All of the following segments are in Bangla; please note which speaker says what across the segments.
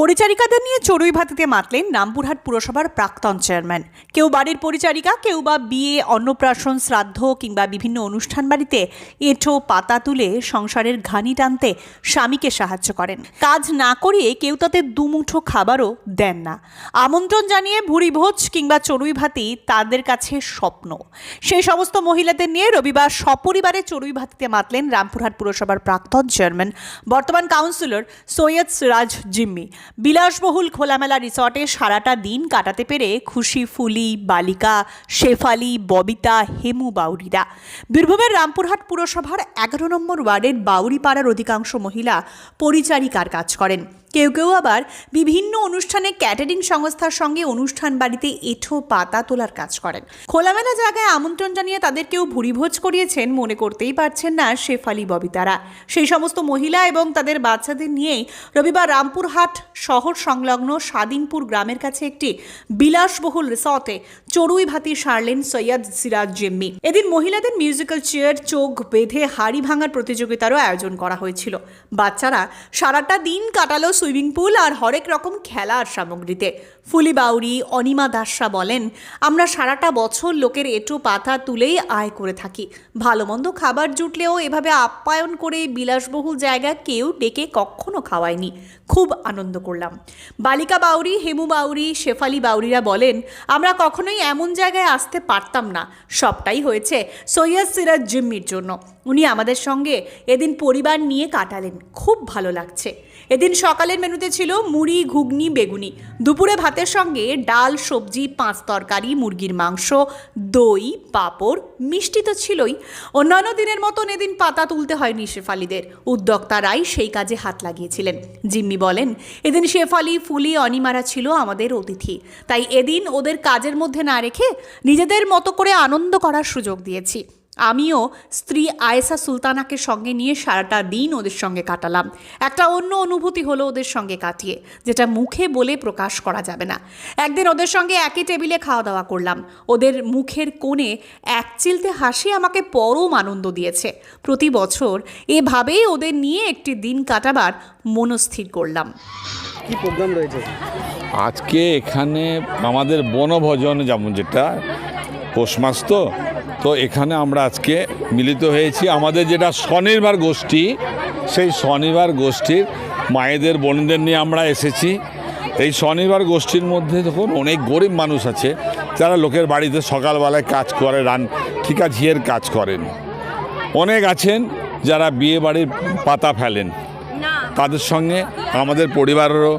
Speaker 1: পরিচারিকাদের নিয়ে চড়ুই ভাতিতে মাতলেন রামপুরহাট পুরসভার প্রাক্তন চেয়ারম্যান। কেউ বাড়ির পরিচারিকা, কেউ বা বিয়ে, অন্নপ্রাশন, শ্রাদ্ধ কিংবা বিভিন্ন অনুষ্ঠান বাড়িতে এঁঠো, পাতা তুলে সংসারের ঘানি টানতে স্বামীকে সাহায্য করেন। কাজ না করিয়ে কেউ তাতে দুমুঠো খাবারও দেন না। আমন্ত্রণ জানিয়ে ভুরি ভোজ কিংবা চড়ুই ভাতি তাদের কাছে স্বপ্ন। সেই সমস্ত মহিলাদের নিয়ে রবিবার সপরিবারে চড়ুই ভাতিতে মাতলেন রামপুরহাট পুরসভার প্রাক্তন চেয়ারম্যান, বর্তমান কাউন্সিলর সৈয়দ সিরাজ জিম্মি। বিলাসবহুল খোলামেলা রিসর্টে সারাটা দিন কাটাতে পেরে খুশি ফুলি, বালিকা, শেফালি, ববিতা, হেমু বাউরিরা। বীরভূমের রামপুরহাট পুরসভার এগারো নম্বর ওয়ার্ডের বাউরিপাড়ার অধিকাংশ মহিলা পরিচারিকার কাজ করেন। কেউ কেউ আবার বিভিন্ন অনুষ্ঠানে ক্যাটারিং সংস্থার সঙ্গে অনুষ্ঠান বাড়িতে এঁঠো পাতা তোলার কাজ করেন। খোলামেলা জায়গায় আমন্ত্রণ জানিয়ে তাদের কেউ ভুরিভোজ করিয়েছেন মনে করতেই পারছেন না শেফালি ববিতারা। সেই সমস্ত মহিলা এবং তাদের বাচ্চাদের নিয়েই রবিবার রামপুরহাট শহর সংলগ্ন স্বাধীনপুর গ্রামের কাছে একটি বিলাসবহুল রিসর্টে চড়ুই ভাতি সারলেন সৈয়দ সিরাজ জিম্মি। এদিন মহিলাদের মিউজিক্যাল চেয়ার, চোখ বেঁধে হাড়ি ভাঙার প্রতিযোগিতারও আয়োজন করা হয়েছিল। বাচ্চারা সারাটা দিন কাটালো সুইমিং পুল আর হরেক রকম খেলার সামগ্রীতে। ফুলি বাউরি অনিমা দাসরা বলেন, আমরা সারাটা বছর লোকের এঁটো পাতা তুলেই আয় করে থাকি। ভালো মন্দ খাবার জুটলেও এভাবে আপ্যায়ন করে বিলাসবহুল জায়গা কেউ ডেকে কখনো খাওয়ায়নি। খুব আনন্দ করলাম। বালিকা বাউরি, হেমু বাউরি, শেফালি বাউরিরা বলেন, আমরা কখনোই এমন জায়গায় আসতে পারতাম না। সবটাই হয়েছে সৈয়দ সিরাজ জিম্মির জন্য। উনি আমাদের সঙ্গে এদিন পরিবার নিয়ে কাটালেন। খুব ভালো লাগছে। এদিন সকালের মেনুতে ছিল মুড়ি, ঘুগনি, বেগুনি। দুপুরে ভাতের সঙ্গে ডাল, সবজি, পাঁচ তরকারি, মুরগির মাংস, দই, পাঁপড়, মিষ্টি তো ছিলই। অন্যান্য দিনের মতন এদিন পাতা তুলতে হয়নি শেফালিদের। উদ্যোক্তারাই সেই কাজে হাত লাগিয়েছিলেন। জিম্মি বলেন, এদিন শেফালি, ফুলি, অনিমারা ছিল আমাদের অতিথি। তাই এদিন ওদের কাজের মধ্যে না রেখে নিজেদের মতো করে আনন্দ করার সুযোগ দিয়েছি। আমিও স্ত্রী আয়েশা সুলতানাকে সঙ্গে নিয়ে সারাটা দিন ওদের সঙ্গে কাটালাম। একটা অন্য অনুভূতি হলো ওদের সঙ্গে কাটিয়ে যেটা মুখে বলে প্রকাশ করা যাবে না। একদিন ওদের সঙ্গে একই টেবিলে খাওয়া দাওয়া করলাম। ওদের মুখের কোণে এক চিলতে হাসি আমাকে পরম আনন্দ দিয়েছে। প্রতি বছর এভাবেই ওদের নিয়ে একটি দিন কাটাবার মনস্থির করলাম।
Speaker 2: কি প্রোগ্রাম রয়েছে?
Speaker 3: আজকে এখানে আমাদের বনভোজন যেমন যেটা পৌষ মাস তো তো এখানে আমরা আজকে মিলিত হয়েছি। আমাদের যেটা স্বনির্ভর গোষ্ঠী সেই স্বনির্ভর গোষ্ঠীর মায়েদের বোনদের নিয়ে আমরা এসেছি। এই স্বনির্ভর গোষ্ঠীর মধ্যে দেখুন অনেক গরিব মানুষ আছে যারা লোকের বাড়িতে সকালবেলায় কাজ করে রান ঠিকা ঝিয়ের কাজ করেন। অনেক আছেন যারা বিয়ে বাড়ির পাতা ফেলেন। তাদের সঙ্গে আমাদের পরিবারেরও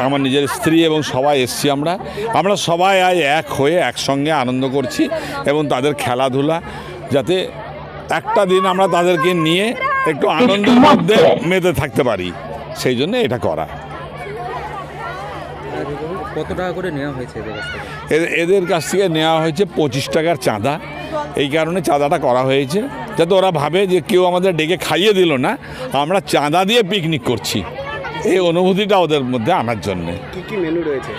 Speaker 3: আমার নিজের স্ত্রী এবং সবাই এসছি আমরা। আমরা সবাই আজ এক হয়ে একসঙ্গে আনন্দ করছি এবং তাদের খেলাধুলা যাতে একটা দিন আমরা তাদেরকে নিয়ে একটু আনন্দের মধ্যে মেতে থাকতে পারি। সেই জন্য এটা করা।
Speaker 2: কত টাকা করে নেওয়া হয়েছে এদের কাছ থেকে?
Speaker 3: এ- এদের কাছ থেকে নেওয়া হয়েছে পঁচিশ টাকার চাঁদা। এই কারণে চাঁদাটা করা হয়েছে। যাতে ওরা ভাবে যে কেউ আমাদের ডেকে খাইয়ে দিল না আমরা চাঁদা দিয়ে পিকনিক করছি। এই অনুভূতিটা ওদের মধ্যে আনার জন্যে।
Speaker 2: কি কি মেনু রয়েছে?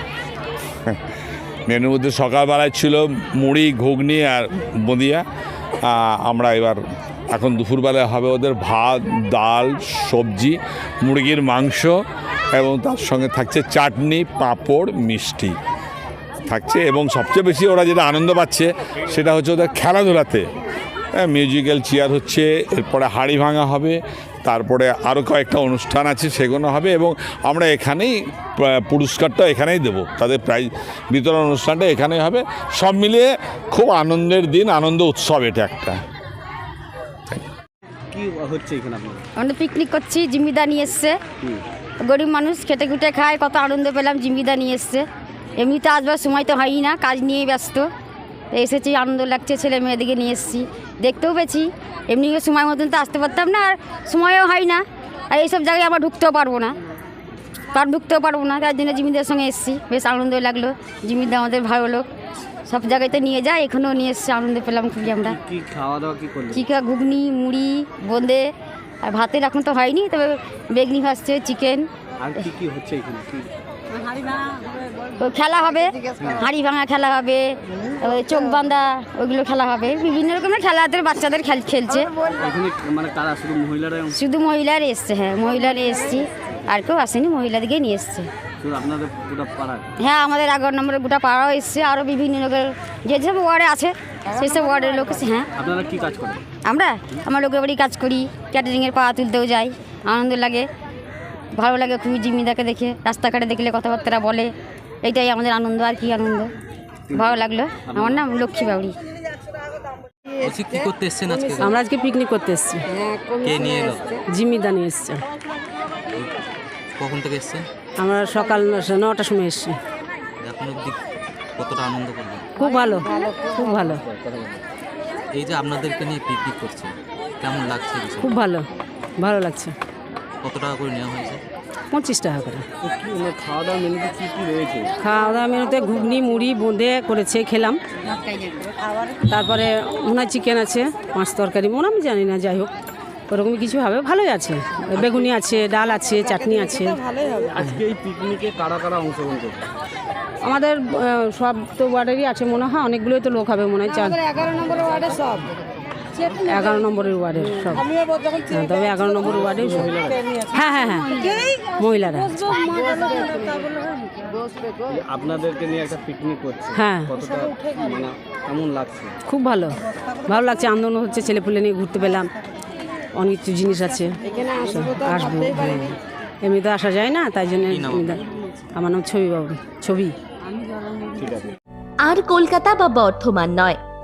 Speaker 3: মেনুর মধ্যে সকালবেলায় ছিল মুড়ি ঘুগনি আর বদিয়া। আমরা এবার এখন দুপুরবেলায় হবে ওদের ভাত ডাল সবজি মুরগির মাংস এবং তার সঙ্গে থাকছে চাটনি পাঁপড় মিষ্টি। থাকছে এবং সবচেয়ে বেশি ওরা যেটা আনন্দ পাচ্ছে সেটা হচ্ছে ওদের খেলাধুলাতে। হ্যাঁ মিউজিক্যাল চেয়ার হচ্ছে এরপরে হাড়ি ভাঙা হবে তারপরে আরও কয়েকটা অনুষ্ঠান আছে সেগুলো হবে এবং আমরা এখানেই পুরস্কারটা এখানেই দেবো। তাদের প্রাইজ বিতরণ অনুষ্ঠানটা এখানেই হবে। সব মিলিয়ে খুব আনন্দের দিন আনন্দ উৎসব এটা একটা।
Speaker 2: কি হচ্ছে এখানে আপনাদের?
Speaker 4: আমরা পিকনিক করছি জিম্মিদা নিয়ে এসছে। গরিব মানুষ খেটে খুটে খায় কত আনন্দ পেলাম জিম্মিদা নিয়ে এসছে। এমনিতে আসবার সময় তো হয়ই না কাজ নিয়েই ব্যস্ত। এসেছি আনন্দ লাগছে ছেলে মেয়েদিকে নিয়ে এসেছি। দেখতেও পেয়েছি এমনি সময় মতন তো আসতে পারতাম না আর সময়ও হয় না। আর এইসব জায়গায় আমরা ঢুকতেও পারব না। কার ঢুকতেও পারব না তার জন্য জিমিদার সঙ্গে এসেছি। বেশ আনন্দ লাগল জিমিদা আমাদের ভালো লোক। সব জায়গায় তো নিয়ে যায় এখানেও নিয়ে এসেছি আনন্দ পেলাম খুবই আমরা।
Speaker 2: কি খাওয়া দাওয়া কি করলেন
Speaker 4: চিকা ঘুগনি মুড়ি বোঁদে আর ভাতের এখন তো হয়নি তবে বেগনি ভাসছে চিকেন।
Speaker 2: আর কি কি হচ্ছে এখানে?
Speaker 4: খেলা হবে হাঁড়ি ভাঙা খেলা হবে চোখ বাঁধা ওইগুলো খেলা হবে। বিভিন্ন রকমের খেলাতে বাচ্চাদের খেল খেলছে।
Speaker 2: মানে শুধু
Speaker 4: মহিলার এসছে হ্যাঁ মহিলারা এসছি। আর কেউ আসেনি মহিলাদিকে নিয়ে এসছে। হ্যাঁ আমাদের এগারো নম্বরে গোটা পাড়াও এসছে আরও বিভিন্ন লোকের যে যেসব ওয়ার্ডে আছে সেই সব ওয়ার্ডের লোক এসে হ্যাঁ।
Speaker 2: আপনারা কি কাজ করেন?
Speaker 4: আমরা? আমার লোকের বাড়ি কাজ করি ক্যাটারিংয়ের পাওয়া তুলতেও যাই আনন্দ লাগে। ভালো লাগে খুবই জিম্মিদাকে দেখে রাস্তাঘাটে দেখলে কথাবার্তা বলে এইটাই আমাদের আনন্দ আর কি আনন্দ। ভালো লাগল। আমার নাম লক্ষ্মী বাউরি
Speaker 5: কি করতে এসছেন আজকে?
Speaker 6: আমরা আজকে পিকনিক করতে এসেছি।
Speaker 5: কে নিয়ে এলো?
Speaker 6: জিম্মিদা নিয়ে এসছে।
Speaker 5: কখন থেকে এসছেন?
Speaker 6: আমরা সকাল নটার সময় এসেছি।
Speaker 5: এখন অব্দি কতটা আনন্দ করলেন?
Speaker 6: খুব ভালো খুব ভালো।
Speaker 5: এই যে আপনাদেরকে নিয়ে পিকনিক করছে কেমন লাগছে
Speaker 6: খুব ভালো ভালো লাগছে।
Speaker 5: কত টাকা করে নেওয়া হয়েছে?
Speaker 6: পঁচিশ টাকা করে।
Speaker 2: মানে খাওয়া দাওয়া মেনুতে কি কি রয়েছে?
Speaker 6: খাওয়া দাওয়া মেনুতে ঘুগনি মুড়ি বোঁদে করেছে খেলাম। তারপরে মনে হয় চিকেন আছে মাছ তরকারি মনে আমি জানি না যাই হোক। ওরকমই কিছু হবে ভালোই আছে। বেগুনি আছে ডাল আছে চাটনি আছে।
Speaker 2: আজকে এই পিকনিকে কারা কারা অংশগ্রহণ করবে?
Speaker 6: আমাদের সব তো ওয়ার্ডেরই আছে মনে হয় অনেকগুলোই তো লোক হবে মনে হয় চার।
Speaker 7: এগারো নম্বর ওয়ার্ডে সব।
Speaker 6: এগারো নম্বরের ওয়ার্ডের সব। হ্যাঁ, তবে এগারো নম্বর ওয়ার্ডেও সব হ্যাঁ হ্যাঁ হ্যাঁ মহিলারা
Speaker 2: আপনাদেরকে নিয়ে একটা পিকনিক করছে
Speaker 6: হ্যাঁ।
Speaker 2: কতটা মানে কেমন লাগছে?
Speaker 6: খুব ভালো। ভালো লাগছে আন্দোলন হচ্ছে ছেলেপুলে নিয়ে ঘুরতে পেলাম। অনেক কিছু জিনিস আছে। আসব হ্যাঁ। এমনি তো আসা যায় না তাই জন্য? আমার নাম ছবি। বাবু ছবি
Speaker 8: আর কলকাতা বা বর্ধমান নয়